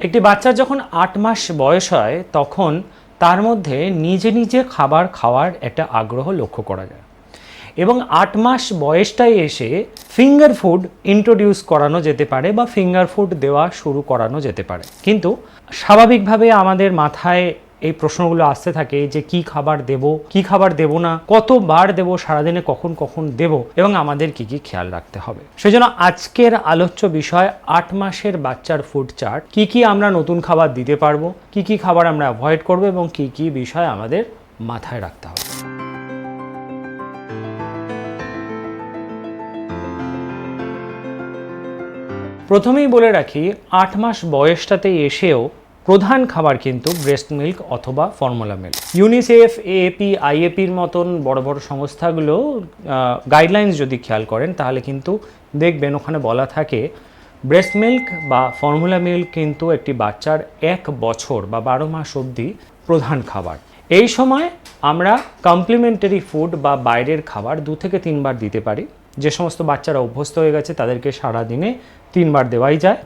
একটি বাচ্চা যখন আট মাস বয়স হয়, তখন তার মধ্যে নিজে নিজে খাবার খাওয়ার একটা আগ্রহ লক্ষ্য করা যায়। এবং আট মাস বয়সটায় এসে ফিঙ্গার ফুড ইন্ট্রোডিউস করানো যেতে পারে বা ফিঙ্গার ফুড দেওয়া শুরু করানো যেতে পারে। কিন্তু স্বাভাবিকভাবে আমাদের মাথায় এই প্রশ্নগুলো আসতে থাকে যে কি খাবার দেব, কি খাবার দেব না, কতবার দেব, সারাদিনে কখন কখন দেব এবং আমাদের কি কি খেয়াল রাখতে হবে। সেজন্য আজকের আলোচ্য বিষয় আট মাসের বাচ্চার ফুড চার্ট কি কি আমরা নতুন খাবার দিতে পারব, কি কি খাবার আমরা অ্যাভয়েড করব এবং কি কি বিষয় আমাদের মাথায় রাখতে হবে। প্রথমেই বলে রাখি, আট মাস বয়সটাতে এসেও প্রধান খাবার কিন্তু ব্রেস্ট মিল্ক অথবা ফর্মুলা মিল্ক ইউনিসেফ এএপি আইএপির মতন বড় বড় সংস্থাগুলো গাইডলাইন্স যদি খেয়াল করেন, তাহলে কিন্তু দেখবেন ওখানে বলা থাকে ব্রেস্ট মিল্ক বা ফর্মুলা মিল্ক কিন্তু একটি বাচ্চার এক বছর বা বারো মাস অবধি প্রধান খাবার। এই সময় আমরা কমপ্লিমেন্টারি ফুড বা বাইরের খাবার দু থেকে তিনবার দিতে পারি। যে সমস্ত বাচ্চারা অভ্যস্ত হয়ে গেছে, তাদেরকে সারাদিনে তিনবার দেওয়াই যায়।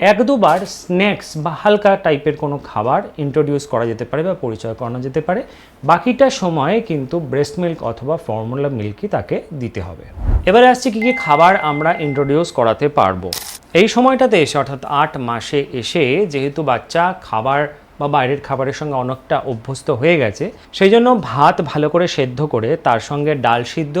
এক দুবার স্ন্যাক্স বা হালকা টাইপের কোনো খাবার ইন্ট্রোডিউস করা যেতে পারে বা পরিচয় করানো যেতে পারে। বাকিটা সময়ে কিন্তু ব্রেস্ট মিল্ক অথবা ফর্মুলা মিল্কই তাকে দিতে হবে। এবারে আসছে কী কী খাবার আমরা ইন্ট্রোডিউস করাতে পারব। এই সময়টাতে এসে অর্থাৎ আট মাসে এসে যেহেতু বাচ্চা খাবার বা বাইরের খাবারের সঙ্গে অনেকটা অভ্যস্ত হয়ে গেছে, সেই জন্য ভাত ভালো করে সেদ্ধ করে তার সঙ্গে ডাল সিদ্ধ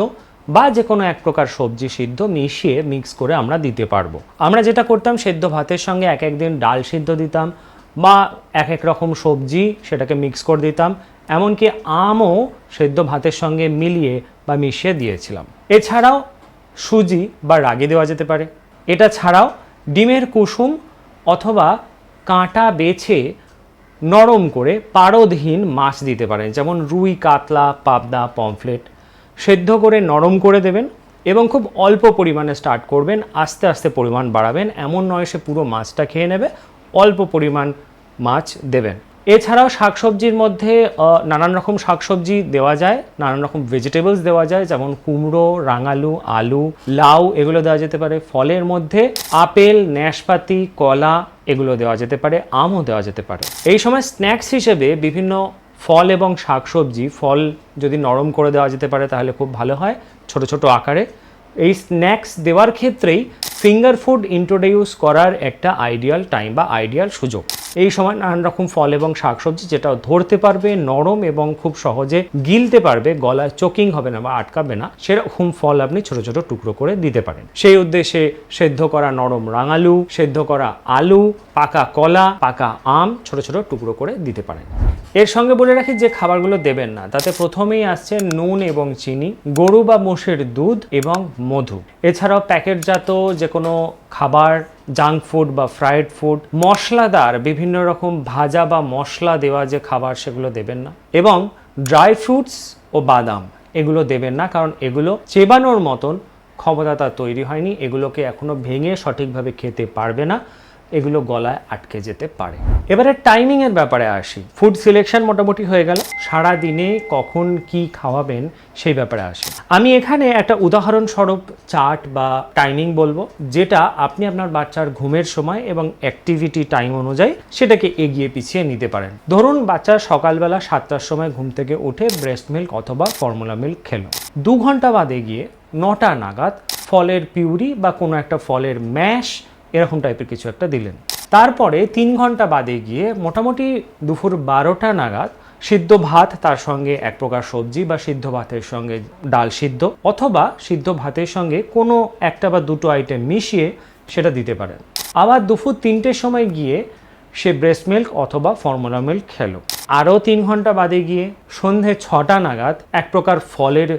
বা যে কোনো এক প্রকার সবজি সিদ্ধ মিশিয়ে মিক্স করে আমরা দিতে পারব। আমরা যেটা করতাম, সেদ্ধ ভাতের সঙ্গে এক একদিন ডাল সিদ্ধ দিতাম বা এক এক রকম সবজি সেটাকে মিক্স করে দিতাম। এমনকি আমও সেদ্ধ ভাতের সঙ্গে মিলিয়ে বা মিশিয়ে দিয়েছিলাম। এছাড়াও সুজি বা রাগে দেওয়া যেতে পারে। এটা ছাড়াও ডিমের কুসুম অথবা কাঁটা বেছে নরম করে পারদহীন মাছ দিতে পারেন। যেমন রুই, কাতলা, পাবদা, পমফ্লেট। সেদ্ধ করে নরম করে দেবেন এবং খুব অল্প পরিমাণে স্টার্ট করবেন। আস্তে আস্তে পরিমাণ বাড়াবেন। এমন নয় সে পুরো মাছটা খেয়ে নেবে, অল্প পরিমাণ মাছ দেবেন। এছাড়াও শাকসবজির মধ্যে নানান রকম শাকসবজি দেওয়া যায়, নানান রকম ভেজিটেবলস দেওয়া যায়, যেমন কুমড়ো, রাঙালু, আলু, লাউ, এগুলো দেওয়া যেতে পারে। ফলের মধ্যে আপেল, ন্যাশপাতি, কলা, এগুলো দেওয়া যেতে পারে, আমও দেওয়া যেতে পারে। এই সময় স্ন্যাক্স হিসেবে বিভিন্ন ফল এবং শাকসবজি, ফল যদি নরম করে দেওয়া যেতে পারে তাহলে খুব ভালো হয়, ছোট ছোট আকারে। এই স্ন্যাক্স দেওয়ার ক্ষেত্রেই ফিঙ্গার ফুড ইন্ট্রোডিউস করার একটা আইডিয়াল টাইম বা আইডিয়াল সুযোগ। এই সময় নানান রকম ফল এবং শাকসবজি যেটা ধরতে পারবে, নরম এবং খুব সহজে গিলতে পারবে, গলায় চোকিং হবে না বা আটকাবে না, সেরকম ফল আপনি ছোট ছোট টুকরো করে দিতে পারেন। সেই উদ্দেশ্যে সেদ্ধ করা নরম রাঙালু, সেদ্ধ করা আলু, পাকা কলা, পাকা আম ছোট ছোট টুকরো করে দিতে পারেন। এর সঙ্গে বলে রাখি যে খাবারগুলো দেবেন না, তাতে প্রথমেই আসছে নুন এবং চিনি, গরু বা মোষের দুধ এবং মধু। এছাড়াও প্যাকেটজাত যে কোনো খাবার, জাঙ্ক ফুড বা ফ্রাইড ফুড, মশলাদার, বিভিন্ন রকম ভাজা বা মশলা দেওয়া যে খাবার সেগুলো দেবেন না। এবং ড্রাই ফ্রুটস ও বাদাম, এগুলো দেবেন না, কারণ এগুলো চেবানোর মতন ক্ষমতা তার তৈরি হয়নি, এগুলোকে এখনও ভেঙে সঠিকভাবে খেতে পারবে না। এগুলো গলায় আটকে যেতে পারে। এবারে টাইমিং এর ব্যাপারে আসি। ফুড সিলেকশন মোটামুটি হয়ে গেল। সারা দিনে কখন কি খাওয়াবেন সেই ব্যাপারে আসি। আমি এখানে একটা উদাহরণস্বরূপ চার্ট বা টাইমিং বলব, যেটা আপনি আপনার বাচ্চার ঘুমের সময় এবং অ্যাক্টিভিটি টাইম অনুযায়ী সেটাকে এগিয়ে পিছিয়ে নিতে পারেন। ধরুন বাচ্চা সকালবেলা সাতটার সময় ঘুম থেকে উঠে ব্রেস্ট মিল্ক অথবা ফর্মুলা মিল্ক খেলো। দু ঘণ্টা বাদে গিয়ে নটা নাগাদ ফলের পিউরি বা কোনো একটা ফলের ম্যাশ এরকম টাইপের কিছু একটা দিলেন। তারপরে তিন ঘণ্টা বাদে গিয়ে মোটামুটি দুপুর বারোটা নাগাদ সিদ্ধ ভাত তার সঙ্গে এক প্রকার সবজি বা সিদ্ধ ভাতের সঙ্গে ডাল সিদ্ধ অথবা সিদ্ধ ভাতের সঙ্গে কোনো একটা বা দুটো আইটেম মিশিয়ে সেটা দিতে পারেন। আবার দুপুর তিনটের সময় গিয়ে সে ব্রেস্ট মিল্ক অথবা ফর্মুলা মিল্ক খেলো। আরও তিন ঘণ্টা বাদে গিয়ে সন্ধে ছটা নাগাদ এক প্রকার ফলের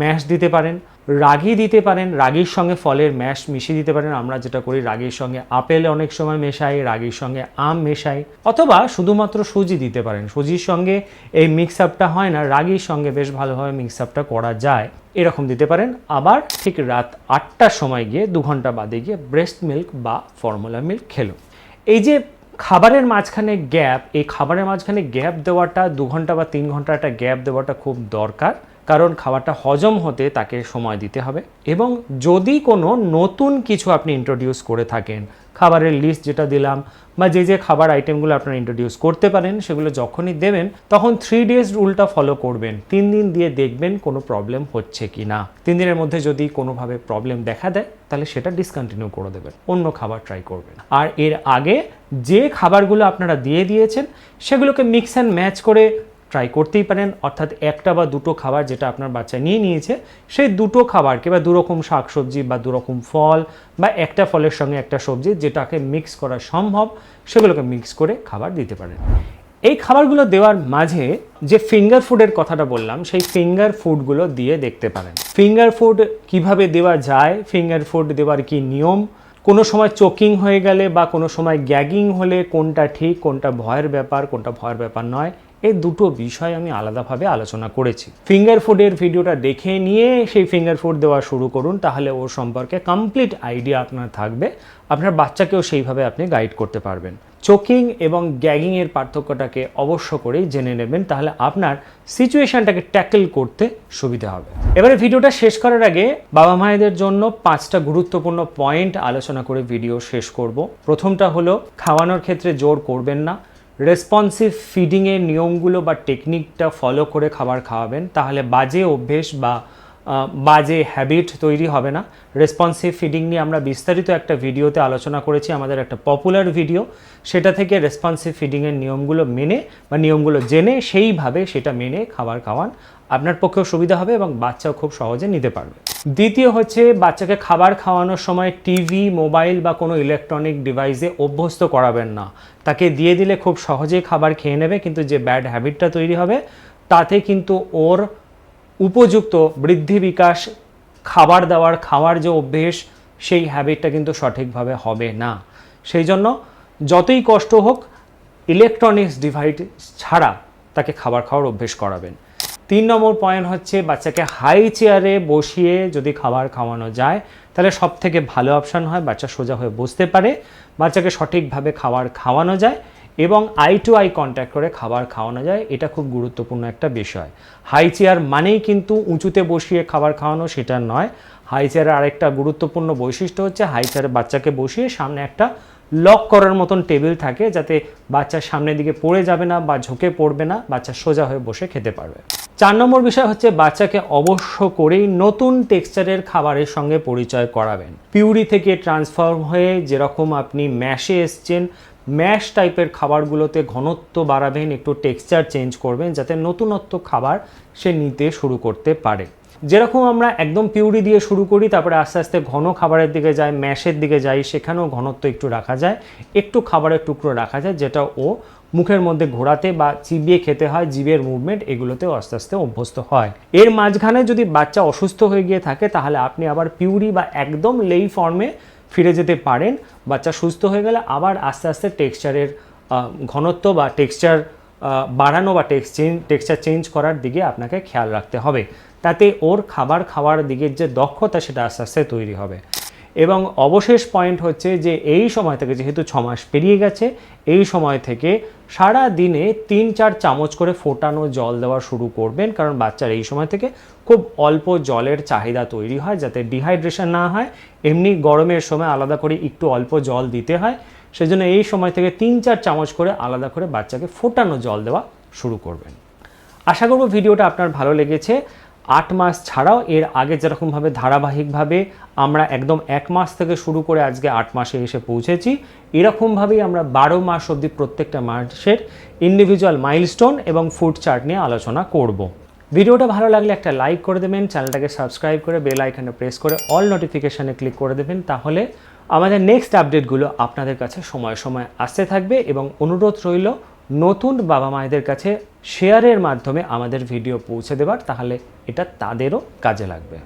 ম্যাশ দিতে পারেন। রাগি দিতে পারেন, রাগির সঙ্গে ফলের ম্যাশ মিশিয়ে দিতে পারেন। আমরা যেটা করি, রাগির সঙ্গে আপেল অনেক সময় মেশাই, রাগির সঙ্গে আম মেশাই, অথবা শুধুমাত্র সুজি দিতে পারেন। সুজির সঙ্গে এই মিক্স আপটা হয় না, রাগির সঙ্গে বেশ ভালোভাবে মিক্স আপটা করা যায়। এরকম দিতে পারেন। আবার ঠিক রাত আটটার সময় গিয়ে দু ঘণ্টা বাদে গিয়ে ব্রেস্ট মিল্ক বা ফর্মুলা মিল্ক খেলো এই যে খাবারের মাঝখানে গ্যাপ এই খাবারের মাঝখানে গ্যাপ দেওয়াটা, দু ঘণ্টা বা তিন ঘণ্টা একটা গ্যাপ দেওয়াটা খুব দরকার। কারণ খাবারটা হজম হতে তাকে সময় দিতে হবে। এবং যদি কোনো নতুন কিছু আপনি ইন্ট্রোডিউস করে থাকেন, খাবারের লিস্ট যেটা দিলাম বা যে যে খাবার আইটেমগুলো আপনারা ইন্ট্রোডিউস করতে পারেন, সেগুলো যখনই দেবেন, তখন থ্রি ডেজ রুলটা ফলো করবেন। তিন দিন দিয়ে দেখবেন কোনো প্রবলেম হচ্ছে কি না। তিন দিনের মধ্যে যদি কোনোভাবে প্রবলেম দেখা দেয়, তাহলে সেটা ডিসকন্টিনিউ করে দেবেন, অন্য খাবার ট্রাই করবেন। আর এর আগে যে খাবারগুলো আপনারা দিয়ে দিয়েছেন, সেগুলোকে মিক্স অ্যান্ড ম্যাচ করে ট্রাই করতেই পারেন। অর্থাৎ একটা বা দুটো খাবার যেটা আপনার বাচ্চা নিয়ে নিয়েছে, সেই দুটো খাবারকে বা দুরকম শাকসবজি বা দুরকম ফল বা একটা ফলের সঙ্গে একটা সবজি যেটাকে মিক্স করা সম্ভব, সেগুলোকে মিক্স করে খাবার দিতে পারেন। এই খাবারগুলো দেওয়ার মাঝে যে ফিঙ্গার ফুডের কথাটা বললাম, সেই ফিঙ্গার ফুডগুলো দিয়ে দেখতে পারেন। ফিঙ্গার ফুড কীভাবে দেওয়া যায় ফিঙ্গার ফুড দেওয়ার কি নিয়ম, কোনো সময় চোকিং হয়ে গেলে বা কোনো সময় গ্যাগিং হলে কোনটা ঠিক, কোনটা ভয়ের ব্যাপার, কোনটা ভয়ের ব্যাপার নয় এই দুটো বিষয় আমি আলাদাভাবে আলোচনা করেছি। ফিঙ্গার ফুডের ভিডিওটা দেখে নিয়ে সেই ফিঙ্গার ফুড দেওয়া শুরু করুন, তাহলে ওর সম্পর্কে কমপ্লিট আইডিয়া আপনার থাকবে। আপনার বাচ্চাকেও সেইভাবে আপনি গাইড করতে পারবেন। চোকিং এবং গ্যাগিংয়ের পার্থক্যটাকে অবশ্য করেই জেনে নেবেন, তাহলে আপনার সিচুয়েশনটাকে ট্যাকেল করতে সুবিধা হবে। এবারে ভিডিওটা শেষ করার আগে বাবা মায়েদের জন্য পাঁচটা গুরুত্বপূর্ণ পয়েন্ট আলোচনা করে ভিডিও শেষ করব। প্রথমটা হলো, খাওয়ানোর ক্ষেত্রে জোর করবেন না। রেসপন্সিভ ফিডিংয়ের নিয়মগুলো বা টেকনিকটা ফলো করে খাবার খাওয়াবেন, তাহলে বাজে অভ্যেস বা বাজে হ্যাবিট তৈরি হবে না। রেসপন্সিভ ফিডিং নিয়ে আমরা বিস্তারিত একটা ভিডিওতে আলোচনা করেছি, আমাদের একটা পপুলার ভিডিও সেটা থেকে রেসপন্সিভ ফিডিংয়ের নিয়মগুলো মেনে বা নিয়মগুলো জেনে সেইভাবে সেটা মেনে খাবার খাওয়ান। আপনার পক্ষেও সুবিধা হবে এবং বাচ্চাও খুব সহজে নিতে পারবে। দ্বিতীয় হচ্ছে, বাচ্চাকে খাবার খাওয়ানোর সময় টিভি, মোবাইল বা কোনো ইলেকট্রনিক ডিভাইসে অভ্যস্ত করাবেন না। তাকে দিয়ে দিলে খুব সহজেই খাবার খেয়ে নেবে, কিন্তু যে ব্যাড হ্যাবিটটা তৈরি হবে, তাতে কিন্তু ওর উপযুক্ত বৃদ্ধি বিকাশ, খাবার দাবার, খাওয়ার যে অভ্যেস, সেই হ্যাবিটটা কিন্তু সঠিকভাবে হবে না। সেই জন্য যতই কষ্ট হোক, ইলেকট্রনিক্স ডিভাইস ছাড়া তাকে খাবার খাওয়ার অভ্যেস করাবেন। তিন নম্বর পয়েন্ট হচ্ছে বাচ্চাকে হাই চেয়ারে বসিয়ে যদি খাবার খাওয়ানো যায়, তাহলে সব থেকে ভালো অপশান হয় বাচ্চা সোজা হয়ে বসতে পারে, বাচ্চাকে সঠিকভাবে খাবার খাওয়ানো যায় এবং আই টু আই কন্ট্যাক্ট করে খাবার খাওয়ানো যায়, এটা খুব গুরুত্বপূর্ণ একটা বিষয়। হাই চেয়ার মানেই কিন্তু উঁচুতে বসিয়ে খাবার খাওয়ানো, সেটা নয়। হাই চেয়ারের আরেকটা গুরুত্বপূর্ণ বৈশিষ্ট্য হচ্ছে হাই চেয়ারে বাচ্চাকে বসিয়ে সামনে একটা লক করার মতন টেবিল থাকে, যাতে বাচ্চার সামনের দিকে পড়ে যাবে না বা ঝুঁকে পড়বে না, বাচ্চা সোজা হয়ে বসে খেতে পারবে। চার নম্বর বিষয় হচ্ছে বাচ্চাকে অবশ্য করেই নতুন টেক্সচারের খাবারের সঙ্গে পরিচয় করাবেন। পিউরি থেকে ট্রান্সফর্ম হয়ে যেরকম আপনি ম্যাশে এসছেন, ম্যাশ টাইপের খাবারগুলোতে ঘনত্ব বাড়াবেন, একটু টেক্সচার চেঞ্জ করবেন, যাতে নতুনত্ব খাবার সে নিতে শুরু করতে পারে। যেরকম আমরা একদম পিউরি দিয়ে শুরু করি, তারপরে আস্তে আস্তে ঘন খাবারের দিকে যাই, ম্যাশের দিকে যাই, সেখানেও ঘনত্ব একটু রাখা যায়। একটু খাবারের টুকরো রাখা যায়, যেটা ও মুখের মধ্যে ঘোরাতে বা চিবিয়ে খেতে হয়, জিভের মুভমেন্ট এগুলোতেও আস্তে আস্তে অভ্যস্ত হয়। এর মাঝখানে যদি বাচ্চা অসুস্থ হয়ে গিয়ে থাকে, তাহলে আপনি আবার পিউরি বা একদম লেই ফর্মে ফিরে যেতে পারেন। বাচ্চা সুস্থ হয়ে গেলে আবার আস্তে আস্তে টেক্সচারের ঘনত্ব বা টেক্সচার বাড়ানো বা টেক্স চেঞ্জ টেক্সচার চেঞ্জ করার দিকে আপনাকে খেয়াল রাখতে হবে। তাতে ওর খাবার খাওয়ার দিকের যে দক্ষতা সেটা আস্তে আস্তে তৈরি হবে। এবং অবশেষ পয়েন্ট হচ্ছে যে এই সময় থেকে যেহেতু ছ মাস পেরিয়ে গেছে, এই সময় থেকে সারা দিনে তিন চার চামচ করে ফোটানো জল দেওয়া শুরু করবেন, কারণ বাচ্চার এই সময় থেকে খুব অল্প জলের চাহিদা তৈরি হয় যাতে ডিহাইড্রেশন না হয়। এমনি গরমের সময় আলাদা করে একটু অল্প জল দিতে হয়, সেজন্য এই সময় থেকে তিন চার চামচ করে আলাদা করে বাচ্চাকে ফোটানো জল দেওয়া শুরু করবেন। আশা করব ভিডিওটা আপনার ভালো লেগেছে। আট মাস ছাড়াও এর আগে যেরকমভাবে ধারাবাহিকভাবে আমরা একদম এক মাস থেকে শুরু করে আজকে আট মাসে এসে পৌঁছেছি, এরকমভাবেই আমরা বারো মাস অবধি প্রত্যেকটা মাসের ইন্ডিভিজুয়াল মাইলস্টোন এবং ফুড চার্ট নিয়ে আলোচনা করব। ভিডিওটা ভালো লাগলে একটা লাইক করে দেবেন, চ্যানেলটাকে সাবস্ক্রাইব করে বেল আইকনে প্রেস করে অল নোটিফিকেশানে ক্লিক করে দেবেন, তাহলে আমাদের নেক্সট আপডেটগুলো আপনাদের কাছে সময় সময় আসতে থাকবে এবং অনুরোধ রইল নতুন বাবা মায়েদের কাছে শেয়ারের মাধ্যমে আমাদের ভিডিও পৌঁছে দেবার, তাহলে এটা তাদেরও কাজে লাগবে।